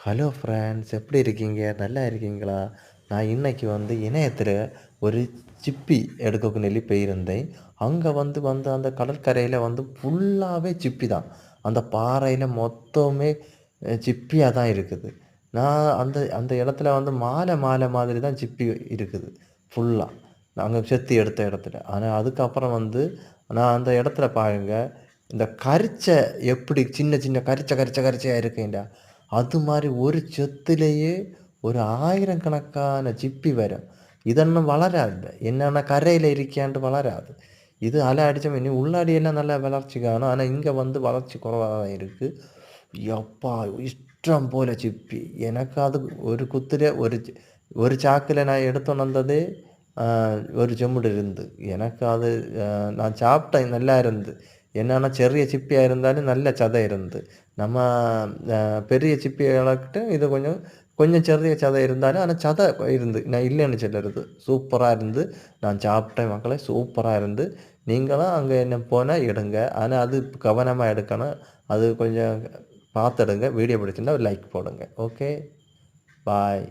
Hello friends எப்படி இருக்கீங்க? நல்லா இருக்கீங்களா? நான் இன்னைக்கு வந்து இணையத்தில் ஒரு சிப்பி எடுக்க நெல்லி போயிருந்தேன். அங்கே வந்து வந்து அந்த கடற்கரையில் வந்து ஃபுல்லாகவே சிப்பி தான். அந்த பாறையில் மொத்தமே சிப்பியாக தான் இருக்குது. நான் அந்த அந்த இடத்துல வந்து மாலை மாலை மாதிரி தான் சிப்பி இருக்குது ஃபுல்லாக நாங்கள் செத்து எடுத்த இடத்துல. ஆனால் அதுக்கப்புறம் வந்து நான் அந்த இடத்துல பாருங்க இந்த கரிச்சை எப்படி சின்ன சின்ன கரிச்சை கரிச்சை கரிச்சையாக இருக்குண்டா அது மாதிரி ஒரு செத்துலேயே ஒரு ஆயிரக்கணக்கான சிப்பி வரும் இதொன்னும் வளராது என்னென்ன கரையில் இருக்கியான்ட்டு வளராது இது அலை அடித்த இனி உள்ளாடியெல்லாம் நல்லா வளர்ச்சி காணும் ஆனால் இங்கே வந்து வளர்ச்சி குறைவாக தான் இருக்குது எப்பா இஷ்டம் போல சிப்பி எனக்கு அது ஒரு குத்தில் ஒரு ஒரு சாக்கில் நான் எடுத்து வந்ததே ஒரு செம்முடு இருந்து எனக்கு அது நான் சாப்பிட்டேன் நல்லா இருந்து என்னென்னா ചെറിയ சிப்பியாக இருந்தாலும் நல்ல சதை இருந்து நம்ம பெரிய சிப்பிகளுக்கிட்ட இது கொஞ்சம் கொஞ்சம் ചെറിയ சதை இருந்தாலும் ஆனால் சதை இருந்து நான் இல்லைன்னு சொல்லருது சூப்பராக இருந்து நான் சாப்பிட்டேன் மக்களை சூப்பராக இருந்து நீங்களும் அங்கே என்ன போனால் எடுங்க ஆனால் அது கவனமாக எடுக்கணும் அது கொஞ்சம் பார்த்து எடுங்க வீடியோ பிடிச்சிருந்தா லைக் போடுங்க ஓகே பாய்